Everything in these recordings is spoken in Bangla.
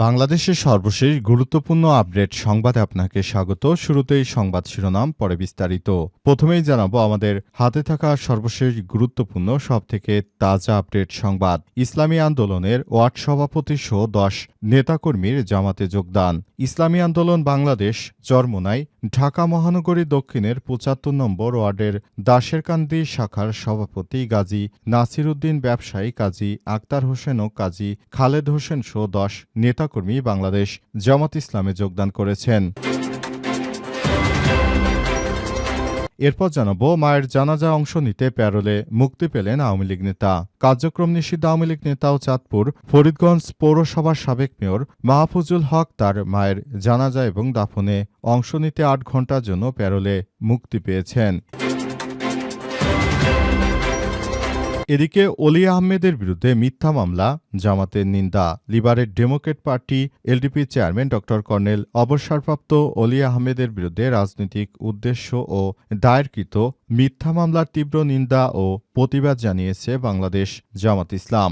বাংলাদেশের সর্বশেষ গুরুত্বপূর্ণ আপডেট সংবাদে আপনাকে স্বাগত। শুরুতেই সংবাদ শিরোনাম, পরে বিস্তারিত। প্রথমেই জানাব আমাদের হাতে থাকা সর্বশেষ গুরুত্বপূর্ণ, সবথেকে তাজা আপডেট সংবাদ। ইসলামী আন্দোলনের ওয়ার্ড সভাপতি সহ দশ নেতাকর্মীর জামাতে যোগদান। ইসলামী আন্দোলন বাংলাদেশ চরমোনাই ঢাকা মহানগরী দক্ষিণের পঁচাত্তর নম্বর ওয়ার্ডের দাসেরকান্দি শাখার সভাপতি গাজী নাসির উদ্দিন ব্যবসায়ী কাজী আক্তার হোসেন ও কাজী খালেদ হোসেন সহ দশ নেতাকর্মী বাংলাদেশ জামাত ইসলামে যোগদান করেছেন। এরপর জানাব, মায়ের জানাজা অংশ নিতে প্যারোলে মুক্তি পেলেন আওয়ামী লীগ নেতা। কার্যক্রম নিষিদ্ধ আওয়ামী লীগ নেতা ও চাঁদপুর, ফরিদগঞ্জ পৌরসভার সাবেক মেয়র মাহফুজুল হক তার মায়ের জানাজা এবং দাফনে অংশ নিতে আট ঘণ্টার জন্য প্যারোলে মুক্তি পেয়েছেন। এদিকে অলি আহমেদের বিরুদ্ধে মিথ্যা মামলা, জামাতের নিন্দা, liberal democrat party, LDP chairman ড. কর্নেল অবসরপ্রাপ্ত অলি আহমেদের বিরুদ্ধে রাজনৈতিক উদ্দেশ্য ও দায়েরকৃত মিথ্যা মামলার তীব্র নিন্দা ও প্রতিবাদ জানিয়েছে বাংলাদেশ জামাত ইসলাম।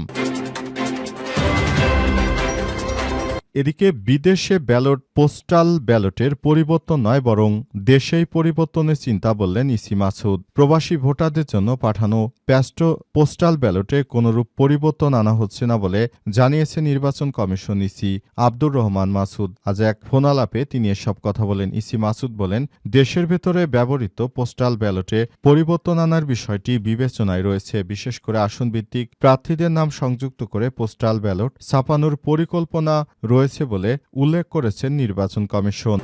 এদিকে বিদেশে ব্যালট পোস্টাল ব্যালটের পরিবর্তন নয়, বরং দেশেই পরিবর্তনের চিন্তা বললেন ইসি মাসুদ। প্রবাসী ভোটারদের জন্য পাঠানো প্যাস্টো পোস্টাল ব্যালটে কোনরূপ পরিবর্তন আনা হচ্ছে না বলে জানিয়েছে নির্বাচন কমিশন ইসি আব্দুর রহমান মাসুদ। আজ এক ফোনালাপে তিনি এসব কথা বলেন। ইসি মাসুদ বলেন, দেশের ভেতরে ব্যবহৃত পোস্টাল ব্যালটে পরিবর্তন আনার বিষয়টি বিবেচনায় রয়েছে। বিশেষ করে আসনভিত্তিক প্রার্থীদের নাম সংযুক্ত করে পোস্টাল ব্যালট ছাপানোর পরিকল্পনা রয়েছে বলে উল্লেখ করেছেন নির্বাচন কমিশন।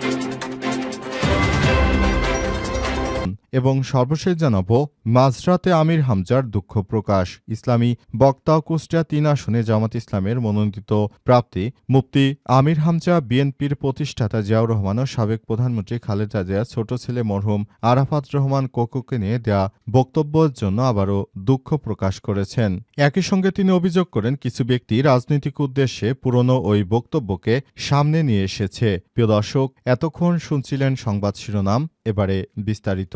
এবং সর্বশেষ জানাব, মাঝরাতে আমির হামজার দুঃখ প্রকাশ। ইসলামী বক্তা কুষ্টিয়া তিন আসনে জামাত ইসলামের মনোনীত প্রাপ্তি মুফতি আমির হামজা, বিএনপির প্রতিষ্ঠাতা জিয়াউর রহমান ও সাবেক প্রধানমন্ত্রী খালেদা জিয়া ছোট ছেলে মরহুম আরাফাত রহমান কোকুকে নিয়ে দেয়া বক্তব্যের জন্য আবারও দুঃখ প্রকাশ করেছেন। একই সঙ্গে তিনি অভিযোগ করেন, কিছু ব্যক্তি রাজনৈতিক উদ্দেশ্যে পুরনো ওই বক্তব্যকে সামনে নিয়ে এসেছে। প্রিয় দর্শক, এতক্ষণ শুনছিলেন সংবাদ শিরোনাম, এবারে বিস্তারিত।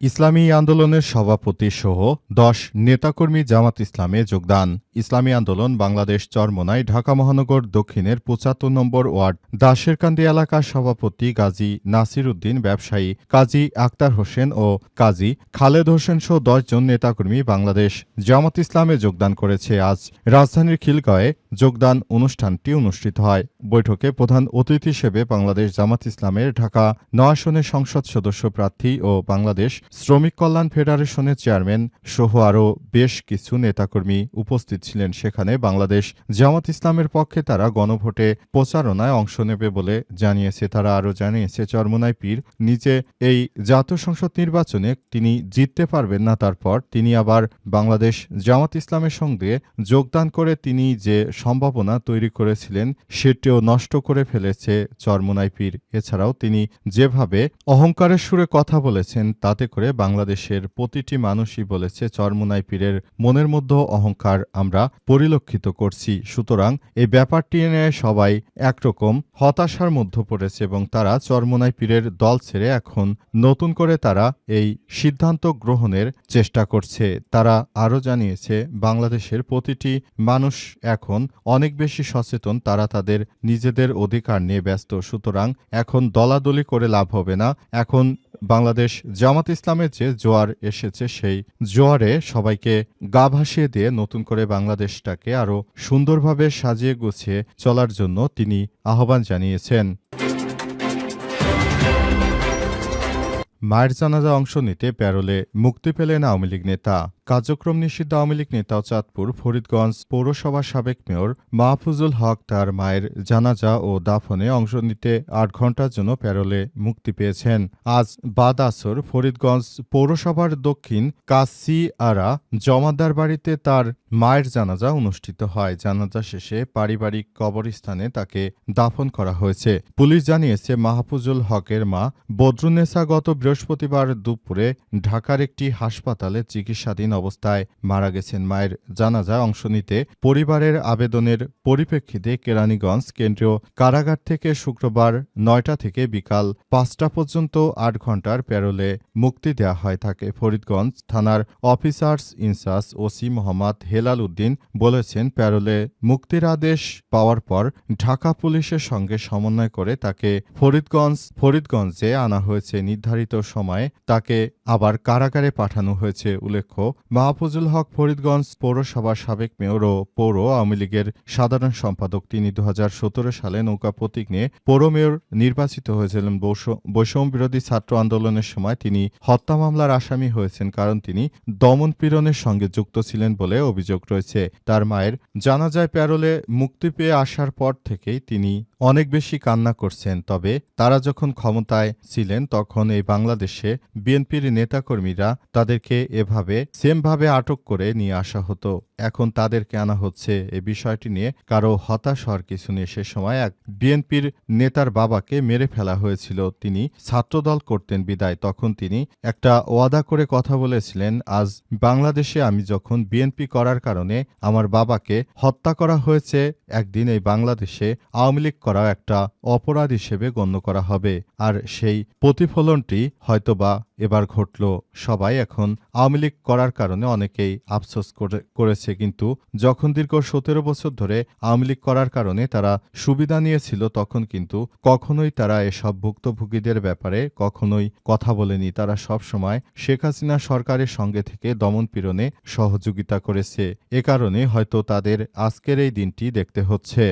ইসলামী আন্দোলনের সভাপতি সহ দশ নেতাকর্মী জামাত ইসলামে যোগদান। ইসলামী আন্দোলন বাংলাদেশ চরমোনাই ঢাকা মহানগর দক্ষিণের পঁচাত্তর নম্বর ওয়ার্ড। দাসেরকান্দি এলাকার সভাপতি গাজী নাসির উদ্দিন, ব্যবসায়ী কাজী আক্তার হোসেন ও কাজী খালেদ হোসেন সহ দশজন নেতাকর্মী বাংলাদেশ জামাত ইসলামে যোগদান করেছে। আজ রাজধানীর খিলগাঁয়ে যোগদান অনুষ্ঠানটি অনুষ্ঠিত হয়। বৈঠকে প্রধান অতিথি হিসেবে বাংলাদেশ জামাত ইসলামের ঢাকা নয় আসনের সংসদ সদস্য প্রার্থী ও বাংলাদেশ শ্রমিক কল্যাণ ফেডারেশনের চেয়ারম্যান সহ আরও বেশ কিছু নেতাকর্মী উপস্থিত ছিলেন সেখানে বাংলাদেশ জামাত ইসলামের পক্ষে তারা গণভোটে প্রচারণায় অংশ নেবে বলে জানিয়েছে। তারা আরও জানিয়েছে, চরমোনাই পীর নিজে এই জাতীয় সংসদ নির্বাচনে তিনি জিততে পারবেন না, তারপর তিনি আবার বাংলাদেশ জামাত ইসলামের সঙ্গে যোগদান করে তিনি যে সম্ভাবনা তৈরি করেছিলেন সেটিও নষ্ট করে ফেলেছে চরমোনাই পীর। এছাড়াও তিনি যেভাবে অহংকারের সুরে কথা বলেছেন, তাতে করে বাংলাদেশের প্রতিটি মানুষই বলেছে, চরমোনাই পীরের মনের মধ্যে অহংকার আমরা পরিলক্ষিত করছি। সুতরাং এই ব্যাপারটি নিয়ে সবাই একরকম হতাশার মধ্যে পড়েছে এবং তারা চরমোনাই পীরের দল ছেড়ে এখন নতুন করে তারা এই সিদ্ধান্ত গ্রহণের চেষ্টা করছে। তারা আরও জানিয়েছে, বাংলাদেশের প্রতিটি মানুষ এখন অনেক বেশি সচেতন, তারা তাদের নিজেদের অধিকার নিয়ে ব্যস্ত। সুতরাং এখন দলাদলি করে লাভ হবে না। এখন বাংলাদেশ জামাত ইসলামের যে জোয়ার এসেছে, সেই জোয়ারে সবাইকে গা ভাসিয়ে দিয়ে নতুন করে বাংলাদেশটাকে আরও সুন্দরভাবে সাজিয়ে গুছিয়ে চলার জন্য তিনি আহ্বান জানিয়েছেন। মায়ের জানাজা অংশ নিতে প্যারোলে মুক্তি পেলেন আওয়ামী লীগ নেতা। কার্যক্রম নিষিদ্ধ আওয়ামী লীগ নেতা চাঁদপুর, ফরিদগঞ্জ পৌরসভার সাবেক মেয়র মাহফুজুল হক তার মায়ের জানাজা ও দাফনে অংশ নিতে আট ঘণ্টার জন্য প্যারোলে মুক্তি পেয়েছেন। আজ বাদ আসর ফরিদগঞ্জ পৌরসভার দক্ষিণ কাসি আরা জমাদার বাড়িতে তার মায়ের জানাজা অনুষ্ঠিত হয়। জানাজা শেষে পারিবারিক কবরস্থানে তাকে দাফন করা হয়েছে। পুলিশ জানিয়েছে, মাহফুজুল হকের মা বদরুন্নেসা গত বৃহস্পতিবার দুপুরে ঢাকার একটি হাসপাতালে চিকিৎসাধীন অবস্থায় মারা গেছেন। মায়ের জানাজায় অংশ নিতে পরিবারের আবেদনের পরিপ্রেক্ষিতে কেরানীগঞ্জ কেন্দ্রীয় কারাগার থেকে শুক্রবার নয়টা থেকে বিকাল পাঁচটা পর্যন্ত আট ঘণ্টার প্যারোলে মুক্তি দেওয়া হয় তাকে। ফরিদগঞ্জ থানার officers in charge OC Mohammad Helal Uddin বলেছেন, প্যারোলে মুক্তির আদেশ পাওয়ার পর ঢাকা পুলিশের সঙ্গে সমন্বয় করে তাকে ফরিদগঞ্জ, ফরিদগঞ্জে আনা হয়েছে। নির্ধারিত সময়ে তাকে আবার কারাগারে পাঠানো হয়েছে, উল্লেখ্য মাহফুজুল হক ফরিদগঞ্জ পৌরসভার সাবেক মেয়র ও পৌর আওয়ামী লীগের সাধারণ সম্পাদক। তিনি দু হাজার সতেরো সালে নৌকা প্রতীক নিয়ে পৌর মেয়র নির্বাচিত হয়েছিলেন। বৈষ- বৈষম্য বিরোধী ছাত্র আন্দোলনের সময় তিনি হত্যা মামলার আসামি হয়েছেন কারণ তিনি দমন পীড়নের সঙ্গে যুক্ত ছিলেন বলে অভিযোগ রয়েছে। তার মায়ের জানাজায় প্যারোলে মুক্তি পেয়ে আসার পর থেকেই তিনি অনেক বেশি কান্না করছেন, তবে তারা যখন ক্ষমতায় ছিলেন তখন এই বাংলাদেশে বিএনপির নেতাকর্মীরা তাদেরকে এভাবে সেমভাবে আটক করে নিয়ে আসা হতো। এখন তাদেরকে আনা হচ্ছে এই বিষয়টি নিয়ে কারও হতাশ হওয়ার কিছু নেই। সে সময় এক বিএনপির নেতার বাবাকে মেরে ফেলা হয়েছিল। তিনি ছাত্রদল করতেন বিদায়। তখন তিনি একটা ওয়াদা করে কথা বলেছিলেন, আজ বাংলাদেশে আমি যখন বিএনপি করার কারণে আমার বাবাকে হত্যা করা হয়েছে, একদিন এই বাংলাদেশে আওয়ামী লীগ করা একটা অপরাধ হিসেবে গণ্য করা হবে। আর সেই প্রতিফলনটি হয়তোবা এবার ঘটল। সবাই এখন আওয়ামী লীগ করার কারণে অনেকেই আফসোস করে- করেছে, কিন্তু যখন দীর্ঘ সতেরো বছর ধরে আওয়ামী লীগ করার কারণে তারা সুবিধা নিয়েছিল, তখন কিন্তু কখনোই তারা এসব ভুক্তভোগীদের ব্যাপারে কখনোই কথা বলেনি। তারা সব সময় শেখ হাসিনা সরকারের সঙ্গে থেকে দমন পীড়নে সহযোগিতা করেছে। এ কারণে হয়তো তাদের আজকের এই দিনটি দেখতে হচ্ছে।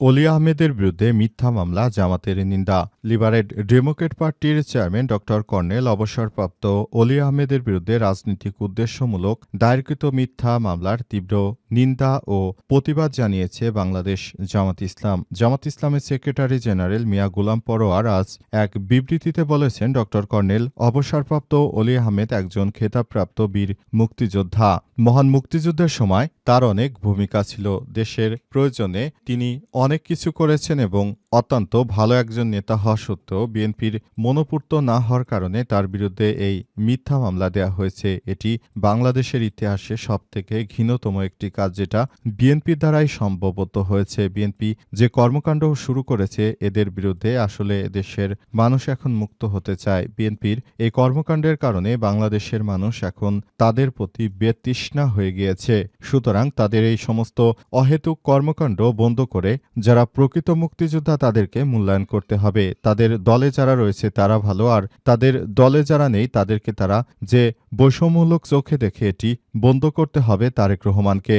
অলি আহমেদের বিরুদ্ধে মিথ্যা মামলা, জামাতের নিন্দা। লিবারেট ডেমোক্রেট পার্টির চেয়ারম্যান ড. কর্নেল অবসরপ্রাপ্ত অলি আহমেদের বিরুদ্ধে রাজনৈতিক উদ্দেশ্যমূলক দায়েরকৃত মিথ্যা মামলার তীব্র নিন্দা ও প্রতিবাদ জানিয়েছে বাংলাদেশ জামাত ইসলাম। জামাত ইসলামের সেক্রেটারি জেনারেল মিয়া গুলাম পরোয়ার আজ এক বিবৃতিতে বলেছেন, ড. কর্নেল অবসরপ্রাপ্ত অলি আহমেদ একজন খেতাবপ্রাপ্ত বীর মুক্তিযোদ্ধা। মহান মুক্তিযুদ্ধের সময় তার অনেক ভূমিকা ছিল। দেশের প্রয়োজনে তিনি অনেক কিছু করেছেন এবং অত্যন্ত ভালো একজন নেতা হওয়া সত্ত্বেও বিএনপির মনোপূর্ত না হওয়ার কারণে তার বিরুদ্ধে এই মিথ্যা মামলা দেয়া হয়েছে। এটি বাংলাদেশের ইতিহাসে সবথেকে ঘৃণতম একটি কাজ যেটা বিএনপির দ্বারাই সম্ভবত হয়েছে। বিএনপি যে কর্মকাণ্ড শুরু করেছে, এদের বিরুদ্ধে আসলে দেশের মানুষ এখন মুক্ত হতে চায়। বিএনপির এই কর্মকাণ্ডের কারণে বাংলাদেশের মানুষ এখন তাদের প্রতি বেতৃষ্ণা হয়ে গিয়েছে। সুতরাং তাদের এই সমস্ত অহেতুক কর্মকাণ্ড বন্ধ করে যারা প্রকৃত মুক্তিযোদ্ধা তাদেরকে মূল্যায়ন করতে হবে। তাদের দলে যারা রয়েছে তারা ভালো, আর তাদের দলে যারা নেই তাদেরকে তারা যে বৈষম্যমূলক চোখে দেখে এটি বন্ধ করতে হবে তারেক রহমানকে।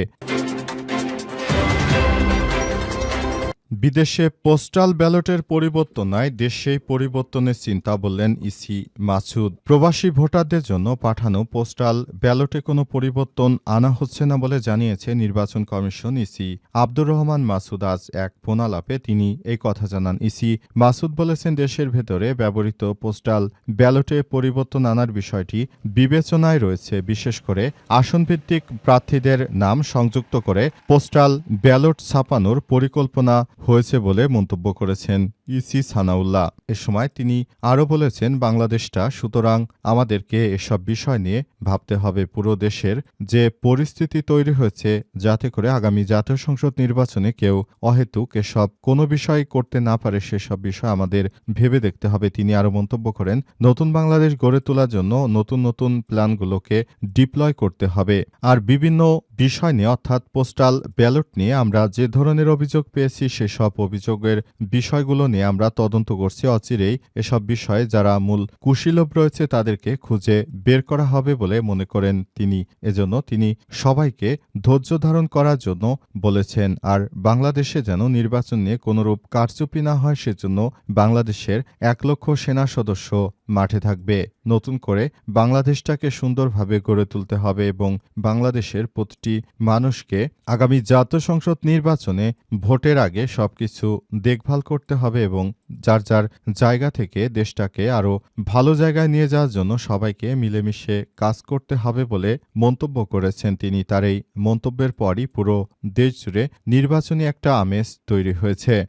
বিদেশে পোস্টাল ব্যালটের পরিবর্তন নয় দেশেই পরিবর্তনের চিন্তা বললেন ইসি মাসুদ। প্রবাসী ভোটারদের জন্য পাঠানো পোস্টাল ব্যালটে কোনো পরিবর্তন আনা হচ্ছে না বলে জানিয়েছে নির্বাচন কমিশন ইসি। আব্দুর রহমান মাসুদ আজ এক ফোনালাপে তিনি এই কথা জানান। ইসি মাসুদ বলেছেন, দেশের ভেতরে ব্যবহৃত পোস্টাল ব্যালটে পরিবর্তন আনার বিষয়টি বিবেচনায় রয়েছে। বিশেষ করে আসনভিত্তিক প্রার্থীদের নাম সংযুক্ত করে পোস্টাল ব্যালট ছাপানোর পরিকল্পনা হয়েছে বলে মন্তব্য করেছেন ইসি সানাউল্লাহ। এ সময় তিনি আরও বলেছেন, বাংলাদেশটা সুতরাং আমাদেরকে এসব বিষয় নিয়ে ভাবতে হবে। পুরো দেশের যে পরিস্থিতি তৈরি হয়েছে, যাতে করে আগামী জাতীয় সংসদ নির্বাচনে কেউ অহেতুক এসব কোনো বিষয় করতে না পারে, সেসব বিষয় আমাদের ভেবে দেখতে হবে। তিনি আরও মন্তব্য করেন, নতুন বাংলাদেশ গড়ে তোলার জন্য নতুন নতুন প্ল্যানগুলোকে ডিপ্লয় করতে হবে। আর বিভিন্ন বিষয় নিয়ে, অর্থাৎ পোস্টাল ব্যালট নিয়ে আমরা যে ধরনের অভিযোগ পেয়েছি সেসব অভিযোগের বিষয়গুলো নিয়ে আমরা তদন্ত করছি। অচিরেই এসব বিষয়ে যারা মূল কুশীলভ রয়েছে তাদেরকে খুঁজে বের করা হবে বলে মনে করেন তিনি। এজন্য তিনি সবাইকে ধৈর্য ধারণ করার জন্য বলেছেন, আর বাংলাদেশে যেন নির্বাচন নিয়ে কোনোরূপ কারচুপি না হয়, সেজন্য বাংলাদেশের এক লক্ষ সেনা সদস্য মাঠে থাকবে। নতুন করে বাংলাদেশটাকে সুন্দরভাবে গড়ে তুলতে হবে এবং বাংলাদেশের প্রতিটি মানুষকে আগামী জাতীয় সংসদ নির্বাচনে ভোটের আগে সবকিছু দেখভাল করতে হবে এবং যার যার জায়গা থেকে দেশটাকে আরও ভালো জায়গায় নিয়ে যাওয়ার জন্য সবাইকে মিলেমিশে কাজ করতে হবে বলে মন্তব্য করেছেন তিনি। তার এই মন্তব্যের পরই পুরো দেশ জুড়ে নির্বাচনী একটা আমেজ তৈরি হয়েছে।